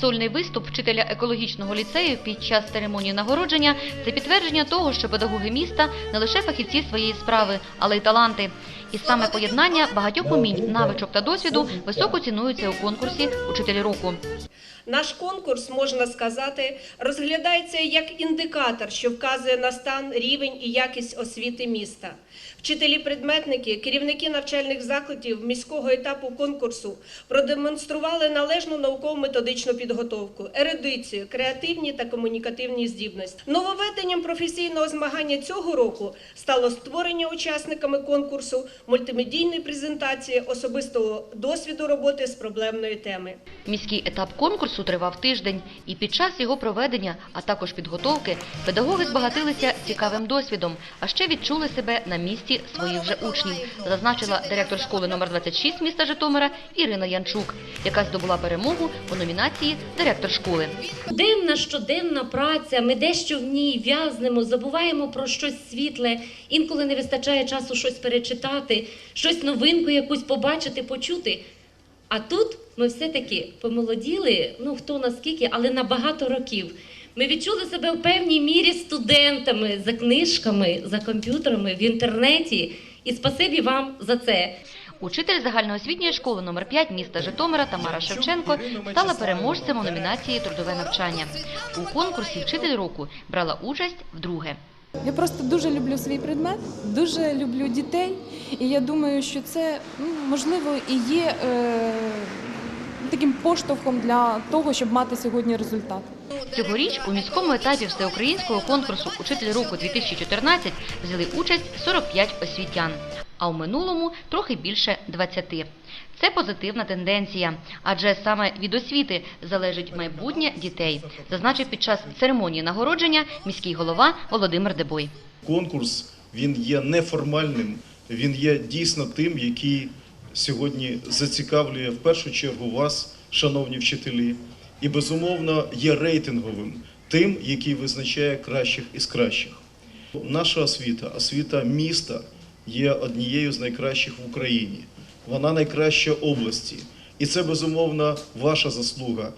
Сольний виступ вчителя екологічного ліцею під час церемонії нагородження це підтвердження того, що педагоги міста не лише фахівці своєї справи, але й таланти. І саме поєднання багатьох умінь, навичок та досвіду високо цінуються у конкурсі Учителі року. Наш конкурс, можна сказати, розглядається як індикатор, що вказує на стан, рівень і якість освіти міста. Вчителі-предметники, керівники навчальних закладів міського етапу конкурсу продемонстрували належну науково-методичну підготовку, ерудицію, креативні та комунікативні здібності. Нововведенням професійного змагання цього року стало створення учасниками конкурсу мультимедійної презентації особистого досвіду роботи з проблемної теми. Міський етап конкурсу тривав тиждень, і під час його проведення, а також підготовки, педагоги збагатилися цікавим досвідом, а ще відчули себе на місці своїх же учнів, зазначила директор школи номер 26 міста Житомира Ірина Янчук, яка здобула перемогу у номінації Директор школи. Денна щоденна праця, ми дещо в ній в'язнемо, забуваємо про щось світле, інколи не вистачає часу щось перечитати, щось новинку якусь побачити, почути. А тут ми все-таки помолоділи, ну хто наскільки, але на багато років. Ми відчули себе в певній мірі студентами за книжками, за комп'ютерами в інтернеті. І спасибі вам за це. Учитель загальноосвітньої школи номер 5 міста Житомира Тамара Шевченко стала переможцем у номінації Трудове навчання. У конкурсі Вчитель року брала участь вдруге. Я просто дуже люблю свій предмет, дуже люблю дітей, і я думаю, що це ну, можливо і є е, таким поштовхом для того, щоб мати сьогодні результат. Цьогоріч у міському етапі всеукраїнського конкурсу Учитель року 2014 взяли участь 45 освітян, а у минулому трохи більше 20. Це позитивна тенденція, адже саме від освіти залежить майбутнє дітей, зазначив під час церемонії нагородження міський голова Володимир Дебой. конкурс він є неформальним, він є дійсно тим, який сьогодні зацікавлює в першу чергу вас, шановні вчителі, і безумовно є рейтинговим, тим, який визначає кращих із кращих. Наша освіта, освіта міста, є однією з найкращих в Україні. Вона найкраща області. І це безумовно ваша заслуга.